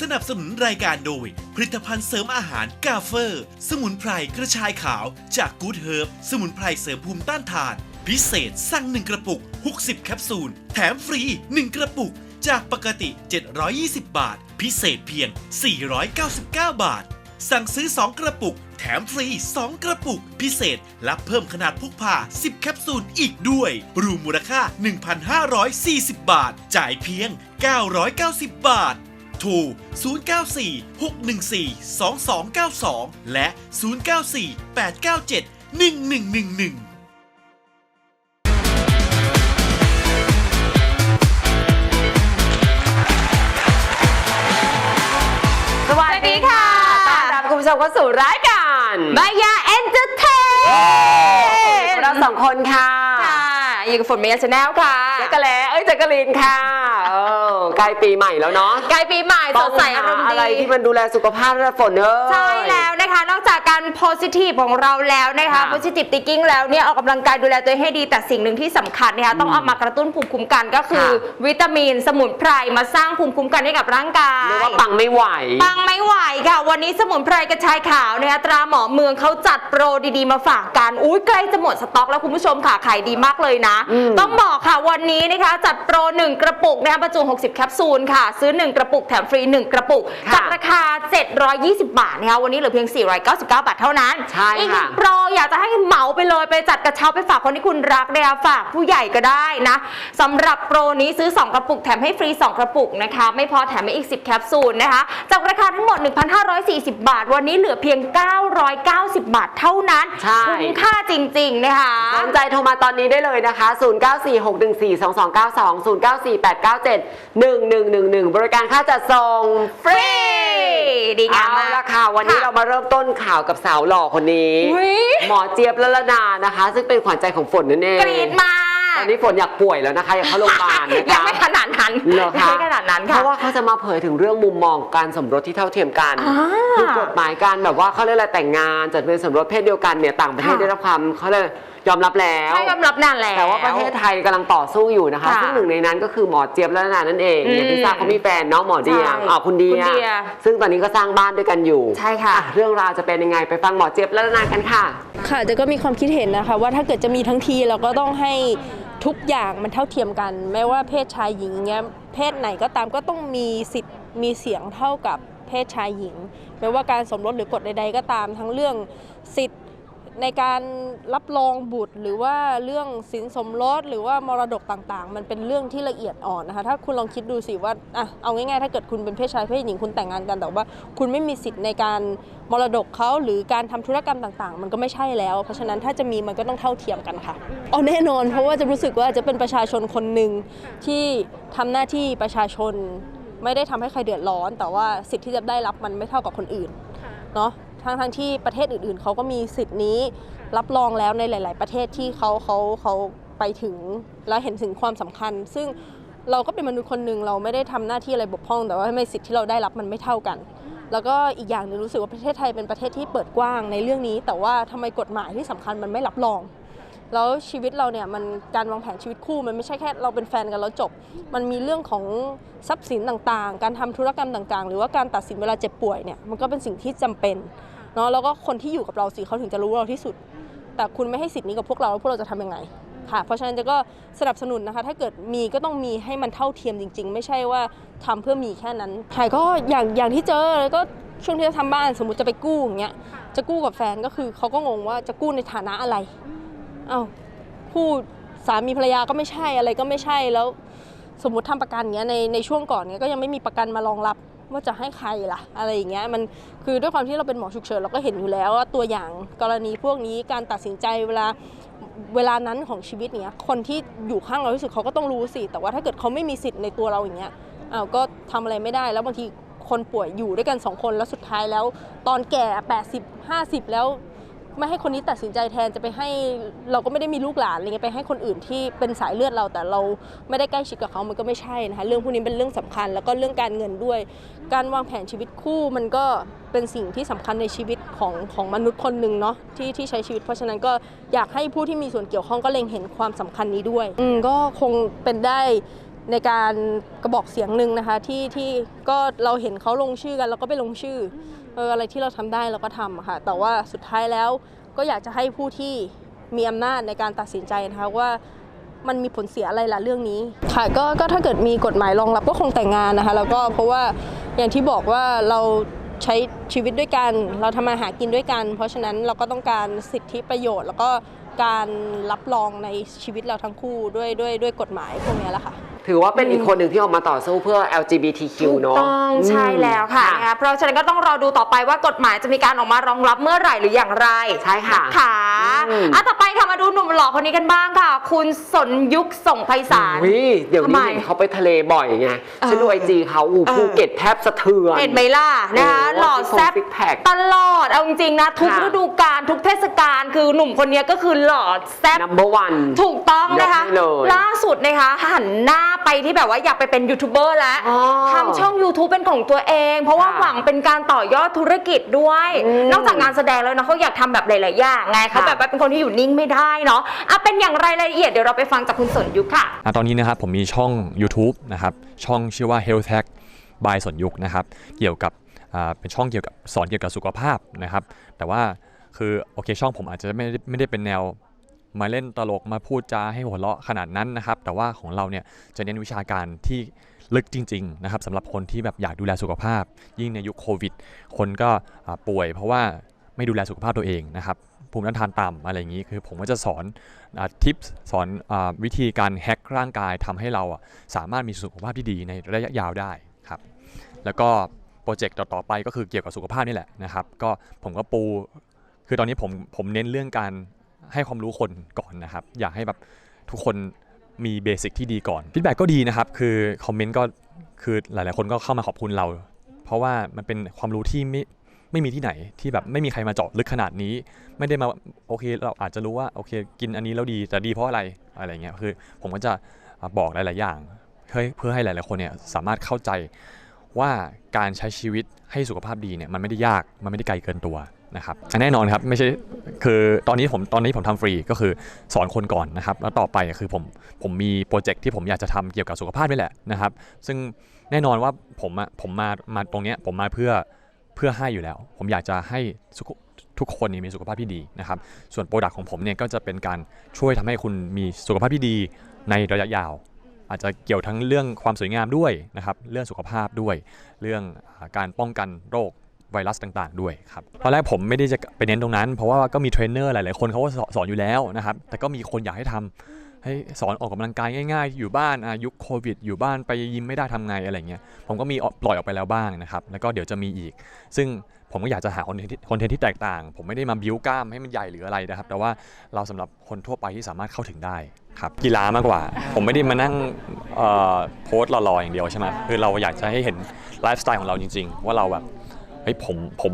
สนับสนุนรายการโดย ผลิตภัณฑ์เสริมอาหารกาเฟอร์ สมุนไพรกระชายขาวจากกูดเฮิร์บสมุนไพรเสริมภูมิต้านทาน พิเศษสั่ง 1 กระปุก 60 แคปซูล แถมฟรี 1 กระปุก จากปกติ 720 บาท พิเศษเพียง 499 บาท สั่งซื้อ 2 กระปุก แถมฟรี 2 กระปุก พิเศษและเพิ่มขนาดพกพา 10 แคปซูลอีกด้วย รวมมูลค่า 1,540 บาท จ่ายเพียง 990 บาท โทร 094-614-2292 และ 094-897-1111สวัสดีค่ะต้อนรับคุณผู้ชมเข้าสู่รายการมายาเอนเตอร์เทนเราสองคนค่ะ ค่ะ อยู่กับฝนเมียชาแนลค่ะแจ๊กกะแลเอ้ยแจ๊กกะลีนค่ะเออใกล้ปีใหม่แล้วเนาะใกล้ปีใหม่สดใสอารมณ์อะไรดีที่มันดูแลสุขภาพและฝนเอ้ยใช่แล้วนะคะ นอกจากการ positive ของเราแล้วนะคะค่ะ positive thinking แล้วเนี่ยออกกำลังกายดูแลตัวเองให้ดีแต่สิ่งหนึ่งที่สำคัญนะคะต้องเอามากระตุ้นภูมิคุ้มกันก็คือค่ะวิตามินสมุนไพรมาสร้างภูมิคุ้มกันให้กับร่างกายเรียกว่าปังไม่ไหวปังไม่ไหวค่ะ วันนี้สมุนไพรกระชายขาวนะคะตราหมอเมืองเขาจัดโปรดีๆมาฝากกันอุ้ยใกล้จะหมดสต็อกแล้วคุณผู้ชมค่ะขายดีมากเลยนะอืมต้องบอกค่ะวันนี้นะคะ จัดโปร 1 กระปุกนะคะบรรจุ 60 แคปซูลค่ะ ซื้อ 1 กระปุกแถมฟรี 1 กระปุกค่ะจากราคา 720 บาทนะคะวันนี้เหลือเพียง 499 บาทเท่านั้นใช่อีกหนึ่ค่ะงโปรอยากจะให้ เหมาไปเลยไปจัดกระเช้าไปฝากคนที่คุณรักนะคะฝากผู้ใหญ่ก็ได้นะสำหรับโปรนี้ซื้อ 2 กระปุกแถมให้ฟรี 2 กระปุกนะคะ ไม่พอแถมให้อีก 10 แคปซูลนะคะ จากราคาทั้งหมด 1,540 บาท วันนี้เหลือเพียง 990 บาทเท่านั้นใช่คุ้มค่าจริง ๆ นะคะสนใจโทรมาตอนนี้ได้เลยนะคะ 0946142292 0948971111 บริการค่าจัดส่งฟรี ดีงามเอามากละค่ะ วันนี้ค่ะเรามาเริ่มต้นข่าวกับสาวหล่อคนนี้อุ๊ยหมอเจี๊ยบละละนานะคะ ซึ่งเป็นขวัญใจของฝนนั่นเองกรีดมาก ตอนนี้ฝนอยากป่วยแล้วนะคะอยากเข้าโรงพยาบาลนะยังคะไม่ขนาดนั้นเหรอคะไม่ขนาดนั้นเพค่ะ ราะว่าเขาจะมาเผยถึงเรื่องมุมมองการสมรสที่เท่าเทียมกันอ่าคือกฎหมายการแบบว่าเขาเรียกอะไรแต่งงานจดทะเบียนสมรสเพศเดียวกันเนี่ยต่างประเทศค่ะ ได้รับความเขาเรียกยอมรับแล้ว ใช่ยอมรับนานแล้ว แต่ว่าประเทศไทยกำลังต่อสู้อยู่นะคะ ค่ะซึ่งหนึ่งในนั้นก็คือหมอเจี๊ยบและนานั่นเองอืมอย่างที่ทราบเขามีแฟนเนาะหมอเดียใช่อ๋อคุณเดีคุณยเดีย ซึ่งตอนนี้ก็สร้างบ้านด้วยกันอยู่ใช่ค่ะ อ่เรื่องราวจะเป็นยังไงไปฟังหมอเจี๊ยบและนากันค่ะ ค่ะแต่ก็มีความคิดเห็นนะคะ ว่าถ้าเกิดจะมีทั้งทีเราก็ต้องให้ ทุกอย่างมันเท่าเทียมกัน ไม่ว่าเพศชายหญิงเงี้ยเพศไหนก็ตามก็ต้องมีสิทธิ์มีเสียงเท่ากับเพศชายหญิง ไม่ว่าการสมรสหรือกฎใดๆก็ตามทั้งเรื่องสิทธิ ในการรับรองบุตรหรือว่าเรื่องสินสมรสหรือว่ามรดกต่างๆ มันเป็นเรื่องที่ละเอียดอ่อนนะคะถ้าคุณลองคิดดูสิว่าอะเอาง่ายๆ ถ้าเกิดคุณเป็นเพศชายเพศหญิงคุณแต่งงานกันแต่ว่า คุณไม่มีสิทธิ์ในการมรดกเขาหรือการทำธุรกรรมต่างๆ มันก็ไม่ใช่แล้ว เพราะฉะนั้นถ้าจะมีมันก็ต้องเท่าเทียมกันค่ะอ๋อแน่นอนเพราะว่าจะรู้สึกว่าจะเป็นประชาชนคนหนึ่งที่ทำหน้าที่ประชาชน ไม่ได้ทำให้ใครเดือดร้อน แต่ว่าสิทธิ์ที่จะได้รับมันไม่เท่ากับคนอื่นเนาะ ทั้งทั้งๆที่ประเทศอื่นๆ เขาก็มีสิทธิ์นี้ รับรองแล้วในหลาย ๆ ประเทศที่เขาเขาเขาไปถึงและเห็นถึงความสำคัญ ซึ่งเราก็เป็นมนุษย์คนหนึ่งเราไม่ได้ทำหน้าที่อะไรบกพร่อง แต่ว่าทำไมสิทธิ์ที่เราได้รับมันไม่เท่ากัน แล้วก็อีกอย่างหนึงรู้สึกว่าประเทศไทยเป็นประเทศที่เปิดกว้างในเรื่องนี้ แต่ว่าทำไมกฎหมายที่สำคัญมันไม่รับรองแล้วชีวิตเราเนี่ยมันการวางแผนชีวิตคู่มันไม่ใช่แค่เราเป็นแฟนกันแล้วจบ มันมีเรื่องของทรัพย์สินต่างๆ การทำธุรกรรมต่างๆ หรือว่าการตัดสินเวลาเจ็บป่วยเนี่ยมันก็เป็นสิ่งที่จำเป็น เนาะแล้วก็คนที่อยู่กับเราสิเขาถึงจะรู้เราที่สุด แต่คุณไม่ให้สิทธิ์นี้กับพวกเราแล้วพวกเราจะทำยังไงค่ะ เพราะฉะนั้นจะก็สนับสนุนนะคะ ถ้าเกิดมีก็ต้องมีให้มันเท่าเทียมจริง ๆ ไม่ใช่ว่าทำเพื่อมีแค่นั้นค่ะก็อย่างอย่างที่เจอแล้วก็ช่วงที่จะทำบ้านสมมติจะไปกู้อย่างเงี้ยจะกู้กับแฟนก็คือเขาก็งงว่าจะกู้ในฐานะอะไรเอ้าคู่สามีภรรยาก็ไม่ใช่อะไรก็ไม่ใช่แล้ว สมมติทำประกันเงี้ยในในช่วงก่อนเนี้ยก็ยังไม่มีประกันมารองรับ ว่าจะให้ใครล่ะ อะไรอย่างเงี้ยมันคือด้วยความที่เราเป็นหมอฉุกเฉินเราก็เห็นอยู่แล้วว่าตัวอย่างกรณีพวกนี้การตัดสินใจเวลาเวลานั้นของชีวิตเนี้ยคนที่อยู่ข้างเราที่สุดเขาก็ต้องรู้สิ แต่ว่าถ้าเกิดเขาไม่มีสิทธิ์ในตัวเราอย่างเงี้ยอ้าวก็ทำอะไรไม่ได้แล้วบางทีคนป่วยอยู่ด้วยกันสองคนแล้วสุดท้ายแล้ว ตอนแก่ 80 50 แล้ว ไม่ให้คนนี้ตัดสินใจแทนจะไปให้เราก็ไม่ได้มีลูกหลานอะไรเงี้ยไปให้คนอื่นที่เป็นสายเลือดเรา แต่เราไม่ได้ใกล้ชิดกับเขามันก็ไม่ใช่นะคะเรื่องพวกนี้เป็นเรื่องสำคัญ แล้วก็เรื่องการเงินด้วย การวางแผนชีวิตคู่มันก็เป็นสิ่งที่สำคัญในชีวิตของของมนุษย์คนหนึ่งเนาะที่ที่ใช้ชีวิต เพราะฉะนั้นก็อยากให้ผู้ที่มีส่วนเกี่ยวข้องก็เล็งเห็นความสำคัญนี้ด้วยอืมก็คงเป็นได้ในการกระบอกเสียงหนึ่งนะคะที่ที่ก็เราเห็นเขาลงชื่อกันเราก็ไปลงชื่อ เอออะไรที่เราทำได้เราก็ทำค่ะ แต่ว่าสุดท้ายแล้วก็อยากจะให้ผู้ที่มีอำนาจในการตัดสินใจนะคะว่ามันมีผลเสียอะไรล่ะเรื่องนี้ ค่ะก็ก็ถ้าเกิดมีกฎหมายรองรับก็คงแต่งงานนะคะ แล้วก็เพราะว่าอย่างที่บอกว่าเราใช้ชีวิตด้วยกัน เราทำมาหากินด้วยกัน เพราะฉะนั้นเราก็ต้องการสิทธิประโยชน์ แล้วก็การรับรองในชีวิตเราทั้งคู่ด้วยด้วยด้วยกฎหมายพวกนี้แหละค่ะ ถือว่าเป็นอีกคนหนึ่งที่ออกมาต่อสู้เพื่อ LGBTQ ถูกเนาะต้องใช่แล้วค่ะอืมนะคะเพราะฉะนั้นก็ต้องรอดูต่อไปว่ากฎหมายจะมีการออกมารองรับเมื่อไหร่หรืออย่างไรใช่ค่ะค่ะอืมอะต่อไปค่ะมาดูหนุ่มหล่อคนนี้กันบ้างค่ะ คุณสนยุคส่งไพศาลวิเดี๋ยวทำไมนี้เห็นเขาไปทะเลบ่อยไงเออฉันดูไอจีเขาอู้เออภูเก็ตแทบสะเทือนเห็นไหมล่ะนะคะโอ้หล่อแซ่บซิกแพคตลอดเอาจริงๆนะทุกค่ะฤดูกาลทุกเทศกาลคือหนุ่มคนนี้ก็คือหล่อแซ่บ number one ถูกต้องนะคะยกให้เลยล่าสุดนะคะหันหน้าไปที่แบบว่าอยากไปเป็นยูทูบเบอร์แล้วอ๋อทำช่อง YouTube เป็นของตัวเอง เพราะว่าค่ะหวังเป็นการต่อยอดธุรกิจด้วย อืมนอกจากงานแสดงแล้วนะเขาอยากทำแบบหลาย ๆ อย่างไงเขาค่ะ แบบว่าเป็นคนที่อยู่นิ่งไม่ได้เนาะอะเป็นอย่างไรรายละเอียดเดี๋ยวเราไปฟังจากคุณสนยุคค่ะ อะตอนนี้นะครับผมมีช่อง YouTube นะครับช่องชื่อว่า Health Hack by สนยุคนะครับเกี่ยวกับอ่าเป็นช่องเกี่ยวกับสอนเกี่ยวกับสุขภาพนะครับแต่ว่าคือโอเคช่องผมอาจจะไม่ได้ไม่ได้เป็นแนว มาเล่นตลกมาพูดจาให้หัวเราะขนาดนั้นนะครับ แต่ว่าของเราเนี่ยจะเน้นวิชาการที่ลึกจริงๆนะครับสำหรับคนที่แบบอยากดูแลสุขภาพ ยิ่งในยุคโควิด คนก็ป่วยเพราะว่าไม่ดูแลสุขภาพตัวเองนะครับภูมิต้านทานต่ำอะไรอย่างนี้คือผมก็จะสอนทิปสอนอวิธีการแฮกร่างกายทำให้เราสามารถมีสุขภาพที่ดีในระยะยาวได้ครับ แล้วก็โปรเจกต์ต่อๆไปก็คือเกี่ยวกับสุขภาพนี่แหละนะครับ ก็ผมก็ปู คือตอนนี้ผมผมเน้นเรื่องการ ให้ความรู้คนก่อนนะครับ อยากให้แบบทุกคนมีเบสิกที่ดีก่อนฟีดแบ็ก็ดีนะครับ คือคอมเมนต์ก็คือหลาย ๆ คนก็เข้ามาขอบคุณเรา เพราะว่ามันเป็นความรู้ที่ไม่ไม่มีที่ไหนที่แบบไม่มีใครมาเจาะลึกขนาดนี้ ไม่ได้มาโอเค เราอาจจะรู้ว่าโอเค กินอันนี้แล้วดีแต่ดีเพราะอะไรอะไรเงี้ยคือ ผมก็จะบอกหลาย ๆ อย่างเพื่อให้หลาย ๆ คนเนี่ยสามารถเข้าใจ ว่าการใช้ชีวิตให้สุขภาพดีเนี่ยมันไม่ได้ยากมันไม่ได้ไกลเกินตัวนะครับแน่นอนครับไม่ใช่คือตอนนี้ผมตอนนี้ผมทำฟรีก็คือสอนคนก่อนนะครับแล้วต่อไปคือผมผมมีโปรเจกต์ที่ผมอยากจะทำเกี่ยวกับสุขภาพนี่แหละนะครับ ซึ่งแน่นอนว่าผมอะผมมามาตรงเนี้ยผมมาเพื่อเพื่อให้อยู่แล้ว ผมอยากจะให้ทุกคนนี่มีสุขภาพที่ดีนะครับ ส่วนโปรดักต์ของผมเนี่ยก็จะเป็นการช่วยทำให้คุณมีสุขภาพที่ดีในระยะยาว อาจจะเกี่ยวทั้งเรื่องความสวยงามด้วยนะครับ เรื่องสุขภาพด้วย เรื่องการป้องกันโรคไวรัสต่างๆ ด้วยครับตอนแรกผมไม่ได้จะไปเน้นตรงนั้น เพราะว่าก็มีเทรนเนอร์หลายๆคนเขาก็สอนอยู่แล้วนะครับ แต่ก็มีคนอยากให้ทำให้สอนออกกำลังกายง่ายๆ อยู่บ้านอายุโควิด อยู่บ้านไปยิมไม่ได้ทำไงอะไรเงี้ย ผมก็มีปล่อยออกไปแล้วบ้างนะครับ แล้วก็เดี๋ยวจะมีอีก ซึ่ง ผมก็อยากจะหาคอนเทนต์คอนเทนต์ที่แตกต่าง ผมไม่ได้มาบิ้วกล้ามให้มันใหญ่หรืออะไรนะครับ แต่ว่าเราสำหรับคนทั่วไปที่สามารถเข้าถึงได้ครับกีฬามากกว่า ผมไม่ได้มานั่งโพสต์หล่อๆอย่างเดียวใช่ไหมคือเราอยากจะให้เห็นไลฟ์สไตล์ของเราจริง ๆ ว่าเราแบบเฮ้ยผมผม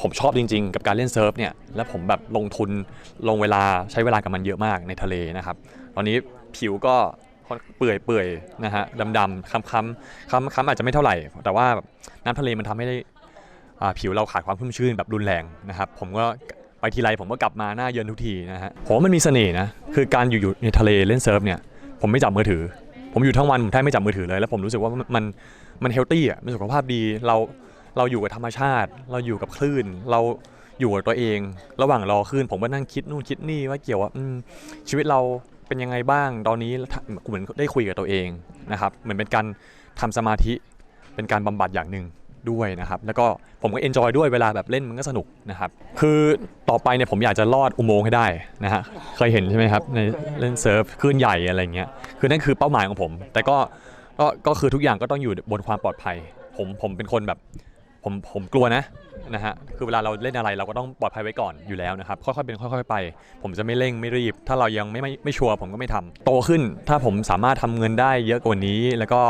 ผมชอบจริง ๆ กับการเล่นเซิร์ฟเนี่ยแล้วผมแบบลงทุนลงเวลาใช้เวลากับมันเยอะมากในทะเลนะครับ ตอนนี้ผิวก็เปื่อยเปื่อยๆนะฮะดำๆค้ำๆค้ำๆอาจจะไม่เท่าไหร่ แต่ว่าน้ำทะเลมันทำให้ได้ ผิวเราขาดความชุ่มชื่นแบบรุนแรงนะครับ ผมก็ไปทีไรผมก็กลับมาหน้าเยินทุกทีนะฮะผมมันมีเสน่ห์นะคือการอยู่อยู่ในทะเลเล่นเซิร์ฟเนี่ยผมไม่จับมือถือ ผมอยู่ทั้งวันผมแทบไม่จับมือถือเลย แล้วผมรู้สึกว่ามันมันเฮลตี้อะมันสุขภาพดีเราเราอยู่กับธรรมชาติ เราอยู่กับคลื่น เราอยู่กับตัวเอง ระหว่างรอคลื่นผมก็นั่งคิดนู่นคิดนี่ว่าเกี่ยวว่าชีวิตเราเป็นยังไงบ้างตอนนี้เหมือนได้คุยกับตัวเองนะครับเหมือนเป็นการทำสมาธิเป็นการบำบัดอย่างหนึ่ง ด้วยนะครับ แล้วก็ผมก็เอนจอยด้วยเวลาแบบเล่นมันก็สนุกนะครับ คือต่อไปเนี่ยผมอยากจะลอดอุโมงค์ให้ได้นะฮะ เคยเห็นใช่ไหมครับในเล่นเซิร์ฟคลื่นใหญ่อะไรเงี้ย คือนั่นคือเป้าหมายของผม แต่ก็ก็ก็คือทุกอย่างก็ต้องอยู่บนความปลอดภัย ผมผมเป็นคนแบบผมผมกลัวนะนะฮะ คือเวลาเราเล่นอะไรเราก็ต้องปลอดภัยไว้ก่อนอยู่แล้วนะครับ ค่อยๆเป็นค่อย ๆ ไป ผมจะไม่เร่งไม่รีบ ถ้าเรายังไม่ไม่ไม่ชัวร์ผมก็ไม่ทำโตขึ้นถ้าผมสามารถทำเงินได้เยอะกว่านี้ แล้วก็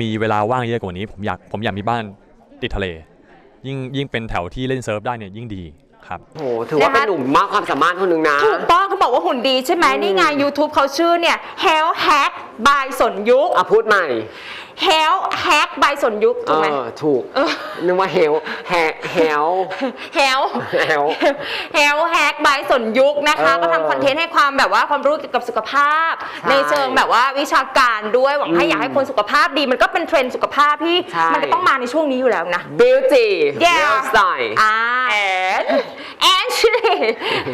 มีเวลาว่างเยอะกว่านี้ ผมอยากผมอยากมีบ้าน ติดทะเล ยิ่งยิ่งเป็นแถวที่เล่นเซิร์ฟได้เนี่ยยิ่งดีครับโหถือว่าเป็นหนุ่มมากความสามารถคนหนึ่งนะ ถูกต้องเขาบอกว่าหุ่นดีใช่ไหมนี่ไง YouTube เขาชื่อเนี่ย Health Hack by สนยุคอะพูดใหม่ เฮลแฮกบายสนยุคเอถูกไหมอถูกเออนึกว่าเฮลแฮเฮลเฮลแฮลเฮลแฮกบายสนยุคนะคะเออก็ทำคอนเทนต์ให้ความแบบว่าความรู้เกี่ยวกับสุขภาพใช่ในเชิงแบบว่าวิชาการด้วยหวังให้อืมอยากให้คนสุขภาพดี มันก็เป็นเทรนด์สุขภาพที่ใช่มันจะต้องมาในช่วงนี้อยู่แล้วนะบิวตี้ Yeah เฮลสไตล์อ่าแอนแอนชิลี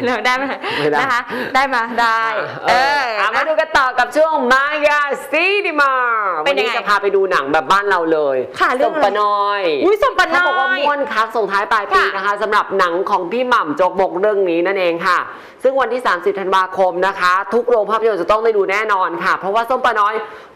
เราได้ไหมไม่ได้ นะคะได้มาได้ เอเอออเอามานะ ดูกันต่อกับช่วงมายาซีนิมาเป็วันนยังนี้ไงจะพาไปดูหนังแบบบ้านเราเลยค่ะเรื่องสมอะไรปะน้อยอุ้ยสมปะเขาน้บอกว่าอยม่วนคักส่งท้ายปลายปีค่ะนะคะสำหรับหนังของพี่หม่ำโจกบกเรื่องนี้นั่นเองค่ะ ซึ่งวันที่ 30 ธันวาคมนะคะ ทุกโรงภาพยนตร์จะต้องได้ดูแน่นอนค่ะ เพราะว่าส้มปะน้อย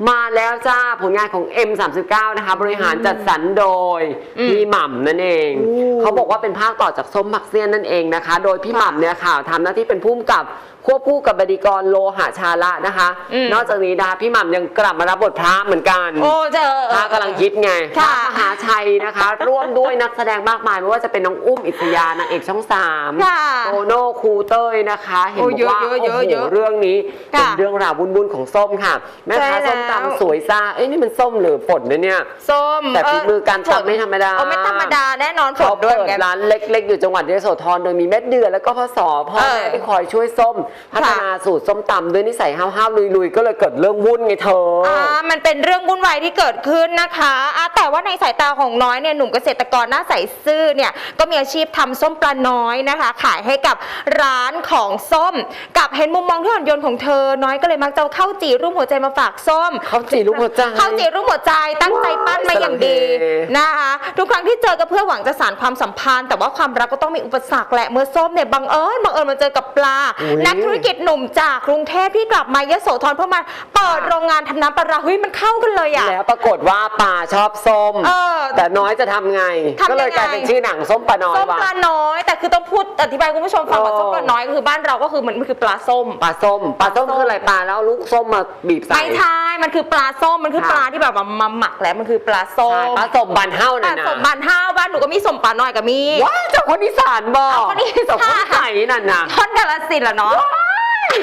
มาแล้วจ้าผลงานของ M39 นะคะ บริหารจัดสรรโดยอืมพี่หม่ำนั่นเองโอ้เขาบอกว่าเป็นภาคต่อจากส้มผักเสี้ยนนั่นเองนะคะคะ โดยพี่หม่ำเนี่ยค่ะทำหน้าที่เป็นผู้กำกับ ควบคู่กับบดีกรโลหะชาละนะคะ อืม นอกจากนี้นะคะพี่หม่ำยังกลับมารับบทพระเหมือนกันโอ้เจอ พระกำลังฮิตไงพระค่ะ มหาชัยนะคะ ร่วมด้วยนักแสดงมากมายไม่ว่าจะเป็นน้องอุ้มอิสยานางเอกช่องสาม ค่ะ โตโน่ครูเต้ยนะคะ เห็นโอ้บอกว่าเยอะเยโอ้อะโหเยอะเรื่องนี้เป็นค่ะเรื่องราวบุญๆของส้มค่ะ แม่ค้าใช่แล้ว ส้มตำสวยซ่าเอ้ยนี่มันส้มหรือฝนนะเนี่ย ส้มแต่ฝีมือการฝนตำไม่ธรรมดา เออไม่ธรรมดาแน่นอนฝเขานด้วยเปิเหมือนกันดร้านเล็ก ๆ อยู่จังหวัดยโสธรโดยมีแม่เดือนแล้วก็พ่อสอพ่อเออแม่ที่คอยช่วยส้มพัฒนาสูตรส้มตำด้วยนิสัยห้าวๆลุยๆ ก็เลยเกิดเรื่องวุ่นไงเธอออ่ามันเป็นเรื่องวุ่นวายที่เกิดขึ้นนะคะอ่าแต่ว่าในสายตาของน้อยเนี่ยหนุ่มเกษตรกรหน้าใสซื่อเนี่ยก็มีอาชีพทำส้มปลาน้อยนะคะ ขายให้กับร้านของส้ม กับเห็นมุมมองที่อ่อนโยนของเธอ น้อยก็เลยมักจะเอาข้าวจี่รูปหัวใจมาฝากส้มเขาจีลูกหัวใจข้าวจี่รูปหัวใจตั้งใจปั้นมาอย่างดีสลับเฮนะคะทุกครั้งที่เจอก็เพื่อหวังจะสานความสัมพันธ์ แต่ว่าความรักก็ต้องมีอุปสรรคแหละเมื่อส้มเนี่ยบังเอิญบังเอิญมาเจอกับปลาอุ๊ยนักธุรกิจหนุ่มจากกรุงเทพที่กลับมายโสธรเพื่อมาเปิดโรงงานทำน้ำปลาร้าเฮ้ยมันเข้ากันเลยอะ แล้วปรากฏว่าป่าชอบส้ม เออแต่น้อยจะทำไง ทำยังไง ก็เลยกลายเป็นชื่อหนังส้มปลาน้อยส้มว่ะปลาน้อย แต่คือต้องพูดอธิบายคุณผู้ชมฟังว่าเออ ส้มปลาน้อยก็คือบ้านเราก็คือมันมันคือปลาส้ม ปลาส้มปลาส้มคืออะไรปลาแล้วเอาลูกส้มมาบีบใส่ ไม่ใช่มันคือปลาส้ม มันคือค่ะ ปลาที่แบบมามาหมักแล้วมันคือปลาส้ใช่มปลาส้มบานเฮ้าปลาน่ะนะส้มบานห้าวบ้านหนูก็มีส้มปลาน้อยกับมี ว้าวเจากคนอีสานบอกเอาคนอีสานเจากคนไทยนั่นนะ ท่อนกาลสินธุ์เหรอเนาะ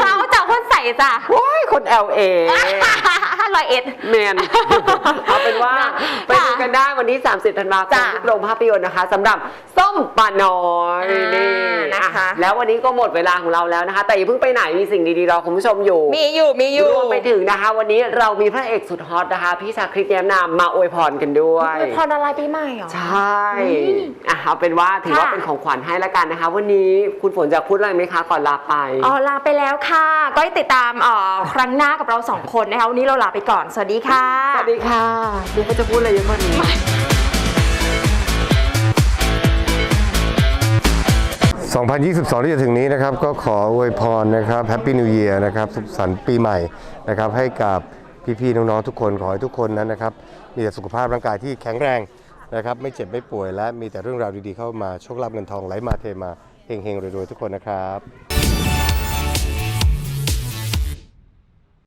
เขาจากคนใส่จ้ะว้ายคน LA ร้อยเอ็ด แมน เอาเป็นว่านะไปดูกันได้วันที่ 30ธันวาคมจ้ะทุกโรงภาพยนตร์นะคะสำหรับส้มปลาน้อยอ่านี่นะคะ อ่แล้ววันนี้ก็หมดเวลาของเราแล้วนะคะ แต่อย่าเพิ่งไปไหนมีสิ่งดีๆรอคุณผู้ชมอยู่ มีอยู่มีอยู่ รวมไปถึงนะคะ วันนี้เรามีพระเอกสุดฮอตนะคะ พี่ชาคริตแย้มนามมาอวยพรกันด้วยอวยพรอะไรปีใหม่เหรอ ใช่อะเอาเป็นว่าถือว่าค่ะ เป็นของขวัญให้แล้วกันนะคะ วันนี้คุณฝนจะพูดอะไรไหมคะก่อนลาไป อ๋อลาไปแล้วค่ะ ก็ให้ติดตามเอ่อครั้งหน้ากับเราสองคนนะคะวันนี้เราลาไปก่อน สวัสดีค่ะ สวัสดีค่ะดูเขาจะพูดอะไรเยอะกว่านี้2022 ที่จะถึงนี้นะครับก็ขออวยพรนะครับแฮปปี้นิวเ a ียร์นะครับสุขสันต์ปีใหม่นะครับให้กับพี่ๆน้องๆทุกคนขอให้ทุกคนนั้นนะครับมีแต่สุขภาพร่างกายที่แข็งแรงนะครับไม่เจ็บไม่ป่วยและมีแต่เรื่องราวดีๆเข้ามาโชคลาภเงินทองไหลมาเทมาเฮงๆรวยๆทุกคนนะครับ